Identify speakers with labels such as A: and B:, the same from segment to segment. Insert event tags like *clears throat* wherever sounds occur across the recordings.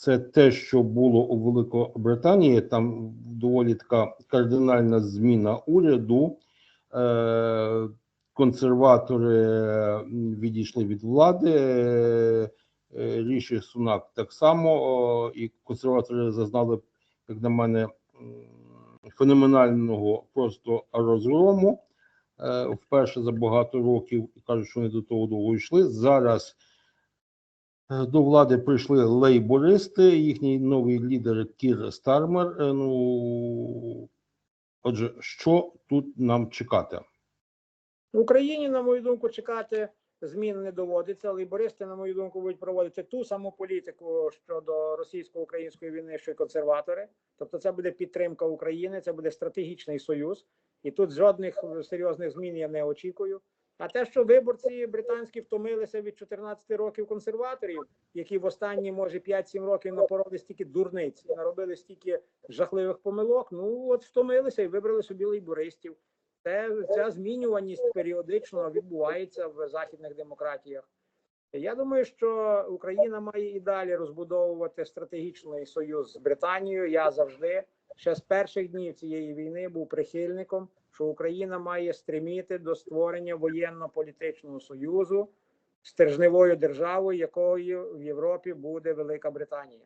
A: це те, що було у Великобританії. Там доволі така кардинальна зміна уряду. Е, Консерватори відійшли від влади. е, Ріші Сунак так само, і консерватори зазнали, як на мене, феноменального просто розгрому е, вперше за багато років кажуть, що вони до того довго йшли. Зараз до влади прийшли лейбористи, їхній новий лідер Кір Стармер. Е, Ну отже, що тут нам чекати?
B: В Україні, на мою думку, чекати змін не доводиться. Лейбористи, на мою думку, будуть проводити ту саму політику щодо російсько-української війни, що й консерватори. Тобто, це буде підтримка України, це буде стратегічний союз, і тут жодних серйозних змін я не очікую. А те, що виборці британські втомилися від 14 років консерваторів, які в останні може 5-7 років напороли стільки дурниць і наробили стільки жахливих помилок. Ну от втомилися і вибрали собі лейбористів. Це ця змінюваність періодично відбувається в західних демократіях. Я думаю, що Україна має і далі розбудовувати стратегічний союз з Британією. Я завжди ще з перших днів цієї війни був прихильником, що Україна має стреміти до створення воєнно-політичного союзу стержневою державою, якою в Європі буде Велика Британія.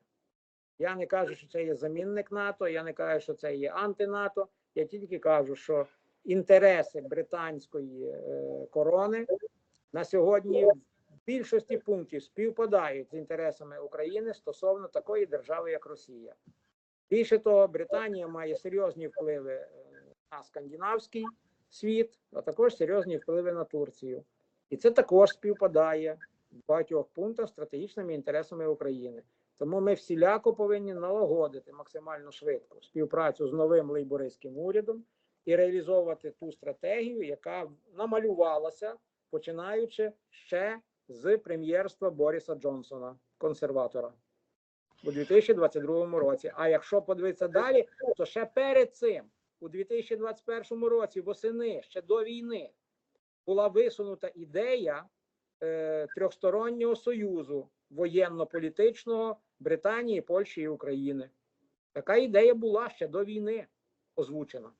B: Я не кажу, що це є замінник НАТО, я не кажу, що це є анти-НАТО. Я тільки кажу, що інтереси британської е, корони на сьогодні в більшості пунктів співпадають з інтересами України стосовно такої держави, як Росія. Більше того, Британія має серйозні впливи е, на скандинавський світ, а також серйозні впливи на Турцію. І це також співпадає в багатьох пунктах стратегічними інтересами України. Тому ми всіляко повинні налагодити максимально швидко співпрацю з новим лейбористським урядом і реалізовувати ту стратегію, яка намалювалася, починаючи ще з прем'єрства Бориса Джонсона, консерватора, у 2022 році. А якщо подивитися далі, то ще перед цим, у 2021 році, восени, ще до війни, була висунута ідея е, трьохстороннього союзу воєнно-політичного Британії, Польщі і України. Така ідея була ще до війни озвучена.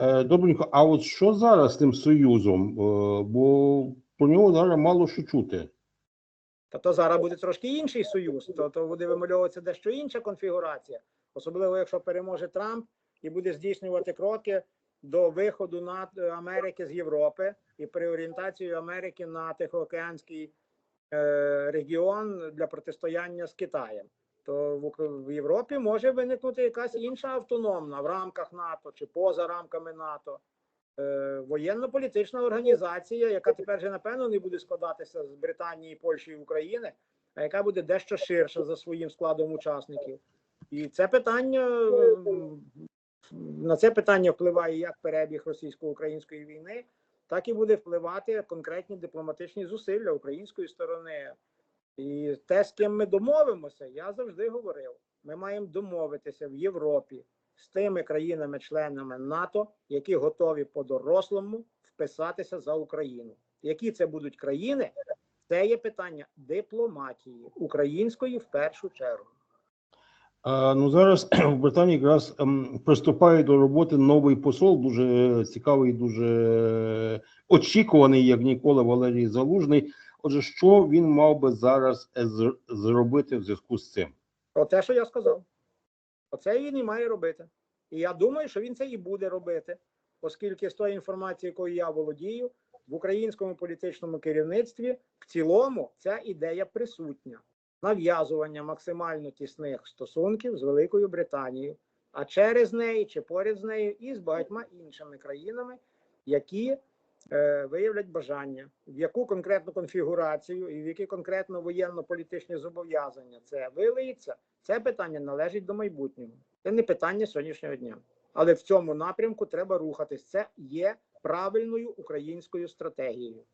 A: Е, Добренько, а от що зараз з тим союзом? Е, Бо про нього зараз мало що чути.
B: Та то зараз буде трошки інший союз, то, то буде вимальовуватися дещо інша конфігурація, особливо якщо переможе Трамп і буде здійснювати кроки до виходу на Америки з Європи і переорієнтацію Америки на Тихоокеанський е, регіон для протистояння з Китаєм. То в, в Європі може виникнути якась інша автономна в рамках НАТО чи поза рамками НАТО. е, Воєнно-політична організація, яка тепер вже напевно не буде складатися з Британії, Польщі і України, а яка буде дещо ширша за своїм складом учасників. І це питання м, на це питання впливає як перебіг російсько-української війни, так і буде впливати конкретні дипломатичні зусилля української сторони. І те, з ким ми домовимося, я завжди говорив: ми маємо домовитися в Європі з тими країнами-членами НАТО, які готові по-дорослому вписатися за Україну. Які це будуть країни? Це є питання дипломатії української в першу чергу.
A: Ну зараз *clears throat* в Британії якраз ем, приступає до роботи новий посол, дуже цікавий, дуже очікуваний, як ніколи, Валерій Залужний. Отже, що він мав би зараз е, зробити в зв'язку з цим?
B: Оте, що я сказав. Оце він і має робити. І я думаю, що він це і буде робити, оскільки з тої інформації, якою я володію, в українському політичному керівництві в цілому ця ідея присутня нав'язування максимально тісних стосунків з Великою Британією, а через неї чи поряд з нею і з багатьма іншими країнами, які е, виявлять бажання, в яку конкретну конфігурацію і в які конкретно воєнно-політичні зобов'язання це вилиється, це питання належить до майбутнього. Це не питання сьогоднішнього дня. Але в цьому напрямку треба рухатись. Це є правильною українською стратегією.